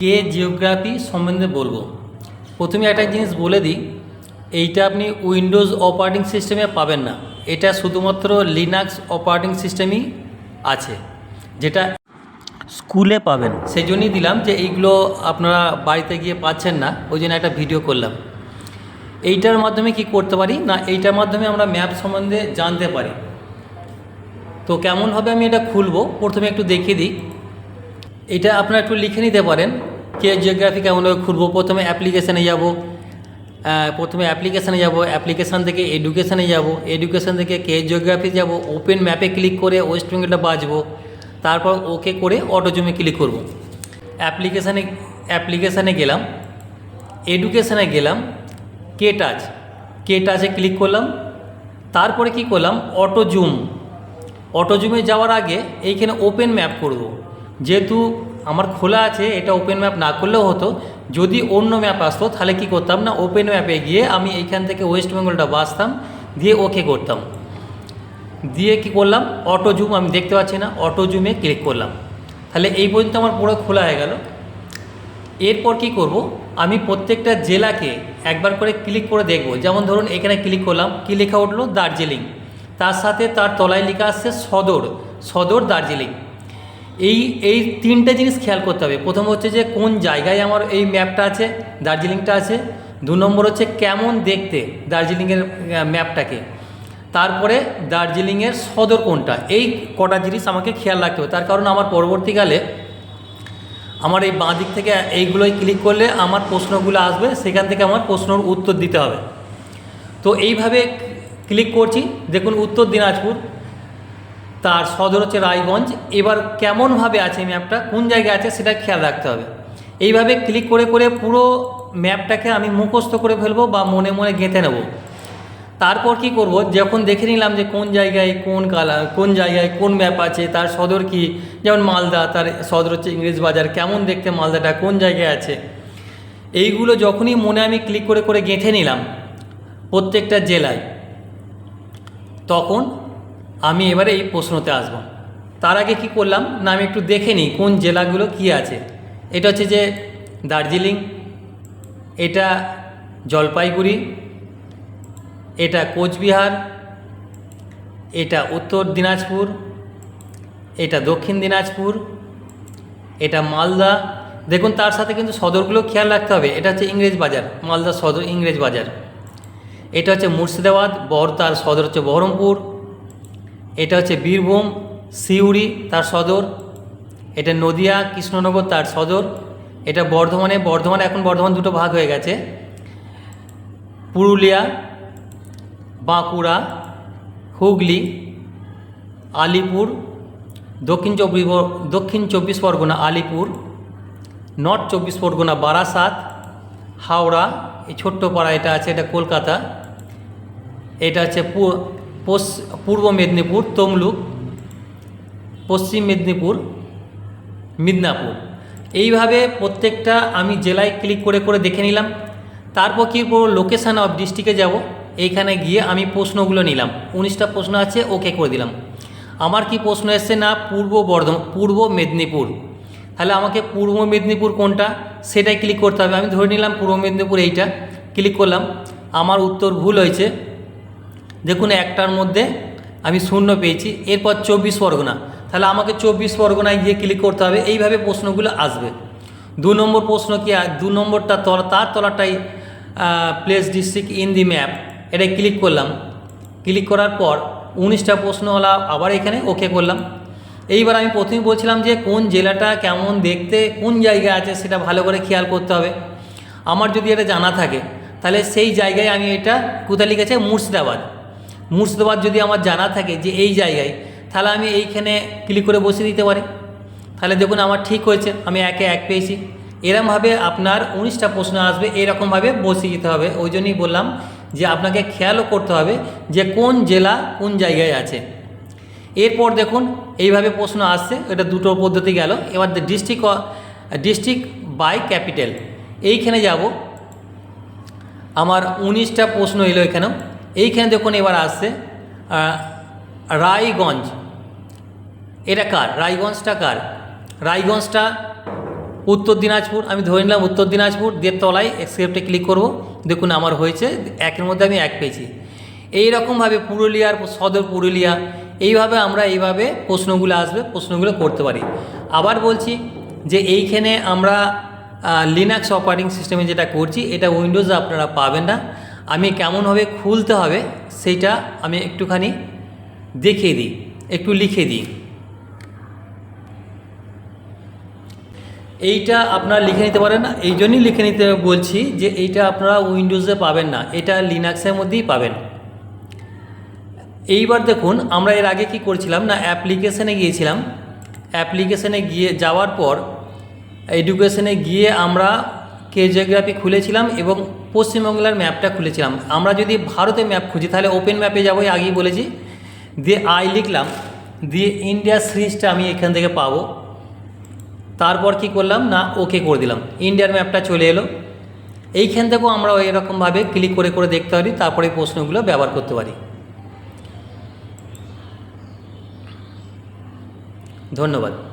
কে geography সম্বন্ধে বলব? প্রথমে একটা জিনিস বলে দিই, এইটা আপনি উইন্ডোজ অপারেটিং সিস্টেমে পাবেন না। এটা শুধুমাত্র লিনাক্স অপারেটিং সিস্টেমই আছে, যেটা স্কুলে পাবেন। সেই জন্যই দিলাম যে এইগুলো আপনারা বাড়িতে গিয়ে পাচ্ছেন না, ওই জন্য একটা ভিডিও করলাম। এইটার মাধ্যমে কি করতে পারি? না, এইটার মাধ্যমে আমরা ম্যাপ সম্বন্ধে জানতে পারি। তো কেমনভাবে আমি এটা খুলবো? প্রথমে একটু দেখিয়ে দিই। এটা আপনারা একটু লিখে নিতে পারেন। কে জিওগ্রাফি কেমনভাবে খুলবো? প্রথমে অ্যাপ্লিকেশানে যাব। প্রথমে অ্যাপ্লিকেশানে যাব। অ্যাপ্লিকেশান থেকে এডুকেশানে যাব। এডুকেশান থেকে কে জিওগ্রাফি যাব? ওপেন ম্যাপে ক্লিক করে ওয়েস্ট বেঙ্গলটা বাজবো। তারপর ওকে করে অটোজমে ক্লিক করব। অ্যাপ্লিকেশানে অ্যাপ্লিকেশানে গেলাম। এডুকেশানে গেলাম। কে টাচ কে টাচে ক্লিক করলাম। তারপরে কি করলাম? অটো জুম অটো জুমে যাওয়ার আগে এইখানে ওপেন ম্যাপ করব। যেহেতু আমার খোলা আছে, এটা ওপেন ম্যাপ না করলেও হতো। যদি অন্য ম্যাপ আসতো, তাহলে কি করতাম না ওপেন ম্যাপে গিয়ে আমি এইখান থেকে ওয়েস্ট বেঙ্গলটা বাসতাম দিয়ে ওকে করতাম। দিয়ে কি করলাম অটো জুম আমি দেখতে পাচ্ছি না অটো জুমে ক্লিক করলাম। তাহলে এই পর্যন্ত আমার পুরো খোলা হয়ে গেল। এরপর কি করব, আমি প্রত্যেকটা জেলাকে একবার করে ক্লিক করে দেখব। যেমন ধরুন, এখানে ক্লিক করলাম, কি লেখা উঠল? দার্জিলিং। তার সাথে তার তলায় লেখা আসছে সদর। সদর দার্জিলিং। এই এই তিনটে জিনিস খেয়াল করতে হবে। প্রথম হচ্ছে যে কোন জায়গায় আমার এই ম্যাপটা আছে, দার্জিলিংটা আছে। দু নম্বর হচ্ছে কেমন দেখতে দার্জিলিংয়ের ম্যাপটাকে। তারপরে দার্জিলিংয়ের সদর কোনটা, এই কটা জিনিস আমাকে খেয়াল রাখতে হবে। তার কারণ আমার পরবর্তীকালে আমার এই বাঁ দিক থেকে এইগুলোই ক্লিক করলে আমার প্রশ্নগুলো আসবে, সেখান থেকে আমার প্রশ্নর উত্তর দিতে হবে। তো এইভাবে ক্লিক করছি। দেখুন, উত্তর দিনাজপুর। তার সদর হচ্ছে রায়গঞ্জ। এবার কেমনভাবে আছে ম্যাপটা কোন জায়গায় আছে সেটা খেয়াল রাখতে হবে। এইভাবে ক্লিক করে করে পুরো ম্যাপটাকে আমি মুখস্থ করে ফেলব বা মনে মনে গেঁথে নেব। তারপর কি করব? যখন দেখে নিলাম যে কোন জায়গায় কোন কালার, কোন জায়গায় কোন ম্যাপ আছে, তার সদর কি? যেমন মালদা, তার সদর হচ্ছে ইংরেজ বাজার। কেমন দেখতে মালদাটা? কোন জায়গায় আছে? এইগুলো যখনই মনে আমি ক্লিক করে করে গেঁথে নিলাম প্রত্যেকটা জেলায়, তখন আমি এবারে এই প্রশ্নতে আসব। তার আগে কি করলাম? না, আমি একটু দেখে নিই কোন জেলাগুলো কি আছে। এটা হচ্ছে যে দার্জিলিং, এটা জলপাইগুড়ি, এটা কোচবিহার, এটা উত্তর দিনাজপুর, এটা দক্ষিণ দিনাজপুর, এটা মালদা। দেখুন, তার সাথে কিন্তু সদরগুলো খেয়াল রাখতে হবে। এটা হচ্ছে ইংরেজ বাজার, মালদা সদর ইংরেজ বাজার। এটা হচ্ছে মুর্শিদাবাদ, বহর, তার সদর হচ্ছে বহরমপুর। এটা হচ্ছে বীরভূম, সিউড়ি তার সদর, এটা নদিয়া, কৃষ্ণনগর তার সদর, এটা বর্ধমানে, বর্ধমান এখন বর্ধমান দুটো ভাগ হয়ে গেছে। পুরুলিয়া, বাঁকুড়া, হুগলি, আলিপুর, দক্ষিণ চব্বিশ দক্ষিণ চব্বিশ পরগনা, আলিপুর, নর্থ চব্বিশ পরগনা, বারাসাত, হাওড়া, এই ছোট্ট পাড়া এটা আছে, এটা কলকাতা, এটা হচ্ছে পূর্ব মেদিনীপুর, তমলুক, পশ্চিম মেদিনীপুর, মিদনাপুর। এইভাবে প্রত্যেকটা আমি জেলায় ক্লিক করে করে দেখে নিলাম। তারপর কী করব? লোকেশান অফ ডিস্ট্রিক্টে যাব। এইখানে গিয়ে আমি প্রশ্নগুলো নিলাম। উনিশটা প্রশ্ন আছে ওকে করে দিলাম। আমার কি প্রশ্ন এসছে না? পূর্ব বর্ধমান পূর্ব মেদিনীপুর। তাহলে আমাকে পূর্ব মেদিনীপুর কোনটা? সেটাই ক্লিক করতে হবে। আমি ধরে নিলাম পূর্ব মেদিনীপুর এইটা। ক্লিক করলাম। আমার উত্তর ভুল হয়েছে। দেখুন একটার মধ্যে আমি শূন্য পেয়েছি, এরপর চব্বিশ পরগনা। তাহলে আমাকে চব্বিশ পরগনায় গিয়ে ক্লিক করতে হবে, এইভাবে প্রশ্নগুলো আসবে। দু নম্বর প্রশ্ন কি দু নম্বরটা তলা, তার তলাটাই place district in the map এটাই ক্লিক করলাম। ক্লিক করার পর উনিশটা প্রশ্ন হলো, আবার এখানে ওকে করলাম। এইবার আমি প্রথমে বলছিলাম যে কোন জেলাটা কেমন দেখতে, কোন জায়গায় আছে সেটা ভালো করে খেয়াল করতে হবে। আমার যদি এটা জানা থাকে, তাহলে সেই জায়গায় আমি এটা কোথায় লিখেছে? মুর্শিদাবাদ। মুর্শিদাবাদ যদি আমার জানা থাকে যে এই জায়গায়, তাহলে আমি এইখানে ক্লিক করে বসিয়ে দিতে পারি। তাহলে দেখুন আমার ঠিক হয়েছে, আমি একে এক পেয়েছি। এরমভাবে আপনার উনিশটা প্রশ্ন আসবে, এরকমভাবে বসিয়ে দিতে হবে। ওই জন্যই বললাম যে আপনাকে খেয়ালও করতে হবে যে কোন জেলা কোন জায়গায় আছে। এরপর দেখুন এইভাবে প্রশ্ন আসছে, এটা দুটো পদ্ধতি গেল। এবার ডিস্ট্রিক্ট ডিস্ট্রিক্ট বাই ক্যাপিটাল এইখানে যাব। আমার উনিশটা প্রশ্ন এলো এখানেও। এইখানে দেখুন এবার আসছে রায়গঞ্জ। এটা কার? রায়গঞ্জটা কার? রায়গঞ্জটা উত্তর দিনাজপুর, আমি ধরে নিলাম উত্তর দিনাজপুর দিয়ে তলায় এক্সেপ্টে ক্লিক করব। দেখুন আমার হয়েছে, একের মধ্যে আমি এক পেয়েছি। এই রকমভাবে পুরুলিয়ার সদর পুরুলিয়া, এইভাবে আমরা এইভাবে প্রশ্নগুলো আসবে, প্রশ্নগুলো করতে পারি। আবার বলছি যে এইখানে আমরা লিনাক্স অপারেটিং সিস্টেমে যেটা করছি, এটা উইন্ডোজে আপনারা পাবেন না। আমি কেমনভাবে খুলতে হবে সেইটা আমি একটুখানি দেখিয়ে দিই, একটু লিখে দিই। এইটা আপনারা লিখে নিতে পারেন না, এই জন্যই লিখে নিতে বলছি যে এইটা আপনারা উইন্ডোজে পাবেন না, এটা লিনাক্সের মধ্যেই পাবেন। এইবার দেখুন, আমরা এর আগে কি করছিলাম না অ্যাপ্লিকেশনে গিয়েছিলাম। অ্যাপ্লিকেশনে গিয়ে যাওয়ার পর এডুকেশনে গিয়ে আমরা কে জিওগ্রাফি খুলেছিলাম এবং পশ্চিমবাংলার ম্যাপটা খুলেছিলাম। আমরা যদি ভারতে ম্যাপ খুঁজি, তাহলে ওপেন ম্যাপে যাব আগেই বলেছি। দিয়ে আই লিখলাম, দিয়ে ইন্ডিয়া সিরিজটা আমি এখান থেকে পাবো। তারপর কি করলাম? না, ওকে করে দিলাম। ইন্ডিয়ার ম্যাপটা চলে এলো। এইখান থেকেও আমরা এরকমভাবে ক্লিক করে করে দেখতে পারি, তারপরে প্রশ্নগুলো ব্যবহার করতে পারি। ধন্যবাদ।